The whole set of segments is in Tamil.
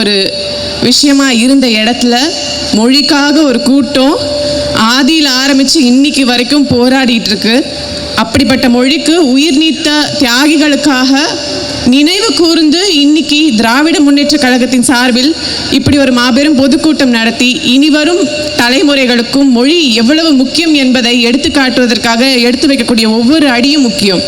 ஒரு விஷயமா இருந்த இடத்துல மொழிக்காக ஒரு கூட்டம் ஆதியில் ஆரம்பித்து இன்னைக்கு வரைக்கும் போராடிட்டு இருக்கு அப்படிப்பட்ட மொழிக்கு உயிர் நீத்த தியாகிகளுக்காக நினைவு கூர்ந்து இன்னைக்கு திராவிட முன்னேற்ற கழகத்தின் சார்பில் இப்படி ஒரு மாபெரும் பொதுக்கூட்டம் நடத்தி இனிவரும் தலைமுறைகளுக்கும் மொழி எவ்வளவு முக்கியம் என்பதை எடுத்து காட்டுவதற்காக எடுத்து வைக்கக்கூடிய ஒவ்வொரு அடியும் முக்கியம்.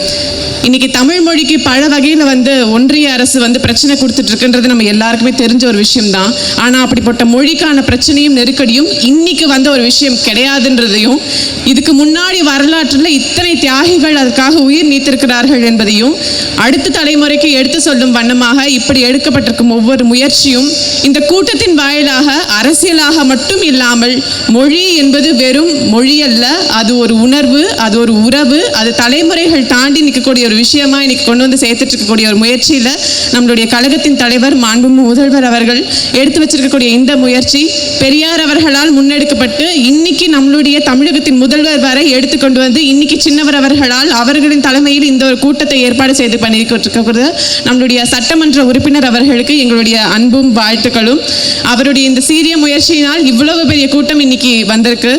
இன்னைக்கு தமிழ் மொழிக்கு பல வகையில் வந்து ஒன்றிய அரசு வந்து பிரச்சனை கொடுத்துட்டு இருக்குன்றது நம்ம எல்லாருக்குமே தெரிஞ்ச ஒரு விஷயம்தான். ஆனால் அப்படிப்பட்ட மொழிக்கான பிரச்சனையும் நெருக்கடியும் இன்னைக்கு வந்த ஒரு விஷயம் கிடையாதுன்றதையும் இதுக்கு முன்னாடி வரலாற்றில் இத்தனை தியாகிகள் அதுக்காக உயிர் நீத்திருக்கிறார்கள் என்பதையும் அடுத்த தலைமுறைக்கு எடுத்து சொல்லும் வண்ணமாக இப்படி எடுக்கப்பட்டிருக்கும் ஒவ்வொரு முயற்சியும் இந்த கூட்டத்தின் வாயிலாக அரசியலாக மட்டும் இல்லாமல் மொழி என்பது வெறும் மொழி அல்ல அது ஒரு உணர்வு அது ஒரு உறவு அது தலைமுறைகள் தாண்டி நிற்கக்கூடிய ஒரு விஷயமா இன்னைக்கு கொண்டு வந்து சேர்த்துட்டு இருக்கக்கூடிய ஒரு முயற்சியில நம்மளுடைய கழகத்தின் தலைவர் மாண்பு முதல்வர் அவர்கள் எடுத்து வச்சிருக்கக்கூடிய இந்த முயற்சி பெரியார் அவர்களால் முன்னெடுக்கப்பட்டு இன்னைக்கு நம்மளுடைய தமிழகத்தின் முதல்வர் வரை எடுத்து கொண்டு வந்து இன்னைக்கு சின்னவர் அவர்களால் அவர்களின் தலைமையில் இந்த ஒரு கூட்டத்தை ஏற்பாடு செய்து பண்ணியிருக்கிறது நம்மளுடைய சட்டமன்ற உறுப்பினர் அவர்களுக்கு எங்களுடைய அன்பும் வாழ்த்துக்களும். அவருடைய இந்த சீரிய முயற்சியினால் இவ்வளவு பெரிய கூட்டம் இன்னைக்கு வந்திருக்கு.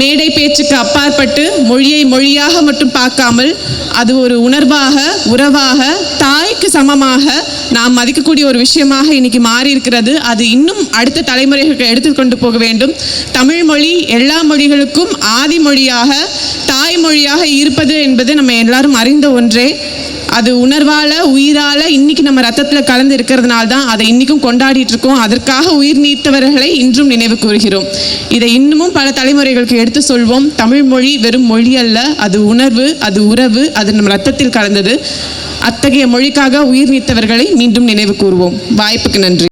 மேடை பேச்சுக்கு அப்பாற்பட்டு மொழியை மொழியாக மட்டும் பார்க்காமல் அது ஒரு உணர்வாக உறவாக தாய்க்கு சமமாக நாம் மதிக்கக்கூடிய ஒரு விஷயமாக இன்னைக்கு மாறி இருக்கிறது அது இன்னும் அடுத்த தலைமுறைகளுக்கு எடுத்துக்கொண்டு போக வேண்டும். தமிழ் மொழி எல்லா மொழிகளுக்கும் ஆதி மொழியாக தாய்மொழியாக இருப்பது என்பது நம்ம எல்லாரும் அறிந்த ஒன்றே. அது உணர்வால் உயிரால் இன்னைக்கு நம்ம ரத்தத்தில் கலந்து இருக்கிறதுனால தான் அதை இன்னைக்கும் கொண்டாடிட்டு இருக்கோம் அதற்காக உயிர் நீத்தவர்களை இன்றும் நினைவு கூறுகிறோம். இதை இன்னமும் பல தலைமுறைகளுக்கு எடுத்து சொல்வோம். தமிழ் மொழி வெறும் மொழி அல்ல. அது உணர்வு அது உறவு அது நம் ரத்தத்தில் கலந்தது. அத்தகைய மொழிக்காக உயிர் நீத்தவர்களை மீண்டும் நினைவு கூறுவோம். வாய்ப்புக்கு நன்றி.